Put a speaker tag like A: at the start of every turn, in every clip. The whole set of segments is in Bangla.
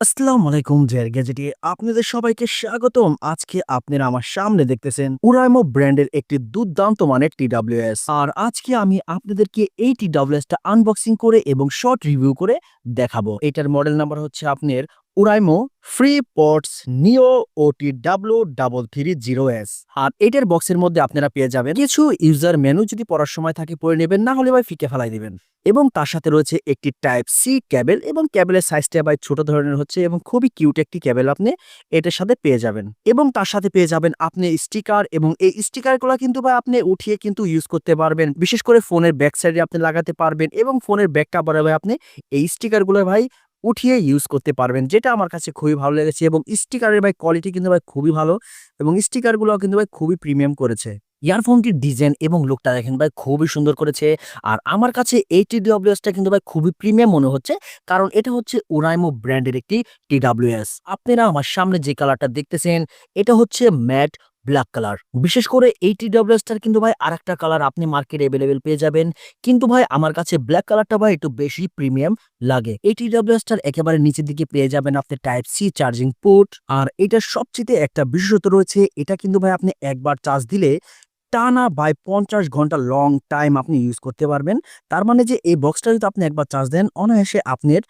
A: আসসালামু আলাইকুম জের গ্যাজেটে, আপনাদের সবাইকে স্বাগতম। আজকে আপনারা আমার সামনে দেখতেছেন উরাইমো ব্র্যান্ডের একটি দুর্দান্ত মানের টিডাব্লিউএস আর আজকে আমি আপনাদেরকে এই টিডাব্লিউএসটা আনবক্সিং করে এবং শর্ট রিভিউ করে দেখাবো। এটার মডেল নাম্বার হচ্ছে আপনার Oraimo free pods neo O T W double three zero S আর এটার বক্সের মধ্যে আপনারা পেয়ে যাবেন কিছু ইউজার মেনু যদি পড়ার সময় থাকে পড়ে নেবেন, না হলে ভাই ফিকে ফেলাই দিবেন। এবং তার সাথে রয়েছে একটি টাইপ সি ক্যাবেল এবং ক্যাবেলের সাইজটা ভাই ছোট ধরনের হচ্ছে এবং খুবই কিউট একটি ক্যাবেল আপনি এটার সাথে পেয়ে যাবেন। এবং তার সাথে পেয়ে যাবেন আপনি স্টিকার এবং এই স্টিকারগুলো কিন্তু ভাই আপনি উঠিয়ে কিন্তু ইউজ করতে পারবেন। বিশেষ করে ফোনের ব্যাক সাইডে আপনি লাগাতে পারবেন এবং ফোনের ব্যাক কাভারে ভাই আপনি এই স্টিকারগুলো ভাই উঠিয়ে ইউজ করতে পারবেন, যেটা আমার কাছে খুবই ভালো লেগেছে এবং স্টিকারের ভাই কোয়ালিটি কিন্তু ভাই খুবই ভালো এবং স্টিকারগুলো কিন্তু ভাই খুবই প্রিমিয়াম করেছে। ইয়ারফোনটির ডিজাইন এবং লুকটা দেখেন ভাই খুবই সুন্দর করেছে আর আমার কাছে এই টিডব্লিউএসটা কিন্তু ভাই খুবই প্রিমিয়াম মনে হচ্ছে কারণ এটা হচ্ছে ওরাইমো ব্র্যান্ডের একটি টিডব্লিউএস আপনারা আমার সামনে যে কালারটা দেখতেছেন, এটা হচ্ছে ম্যাট ব্ল্যাক কালার বিশেষ করে এই টিডব্লিউএসটার কিন্তু ভাই আর একটা কালার আপনি মার্কেটে অ্যাভেলেবেল পেয়ে যাবেন। কিন্তু ভাই আমার কাছে ব্ল্যাক কালারটা ভাই একটু বেশি প্রিমিয়াম লাগে। এই টিডব্লিউএসটার একেবারে নিচের দিকে পেয়ে যাবেন আপনি টাইপ সি চার্জিং পোর্ট আর এটা সবচেয়ে একটা বিশেষত্ব রয়েছে, এটা কিন্তু ভাই আপনি একবার চার্জ দিলে টানা বাই পঞ্চাশ ঘণ্টা লং টাইম আপনি ইউজ করতে পারবেন। তার মানে যে এই বক্সটা যদি আপনি একবার চার্জ দেন, অনায়াসে আপনার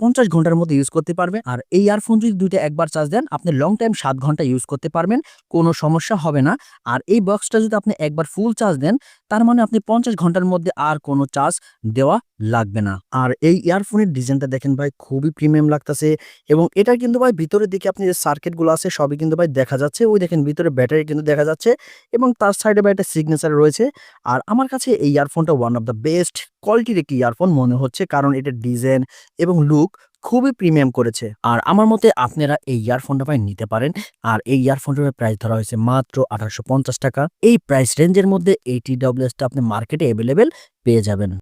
A: পঞ্চাশ ঘণ্টার মধ্যে ইউজ করতে পারবেন। আর এই ইয়ারফোন যদি দুইটা একবার চার্জ দেন, আপনি লং টাইম সাত ঘণ্টা ইউজ করতে পারবেন, কোনো সমস্যা হবে না। আর এই বক্সটা যদি আপনি একবার ফুল চার্জ দেন তার মানে আপনি পঞ্চাশ ঘণ্টার মধ্যে আর কোনো চার্জ দেওয়া লাগবে না। আর এই ইয়ারফোনের ডিজাইনটা দেখেন ভাই, খুবই প্রিমিয়াম লাগতেছে এবং এটার কিন্তু ভাই ভিতরের দিকে আপনি যে সার্কিটগুলো আছে সবই কিন্তু ভাই দেখা যাচ্ছে। ওই দেখেন ভিতরে ব্যাটারি কিন্তু দেখা যাচ্ছে এবং তার সাইডে ভাই একটা সিগনেচার রয়েছে। আর আমার কাছে এই ইয়ারফোনটা ওয়ান অফ দ্য বেস্ট কোয়ালিটির একটি ইয়ারফোন মনে হচ্ছে কারণ এটার ডিজাইন এবং লুক খুবই প্রিমিয়াম করেছে। আর আমার মতে আপনারা এই ইয়ারফোনটা ভাই নিতে পারেন। আর এই ইয়ারফোনটার প্রাইস ধরা হয়েছে মাত্র আঠারোশো পঞ্চাশ টাকা। এই প্রাইস রেঞ্জের মধ্যে এই টি ডাব্লিউএসটা আপনি মার্কেটে অ্যাভেলেবেল পেয়ে যাবেন।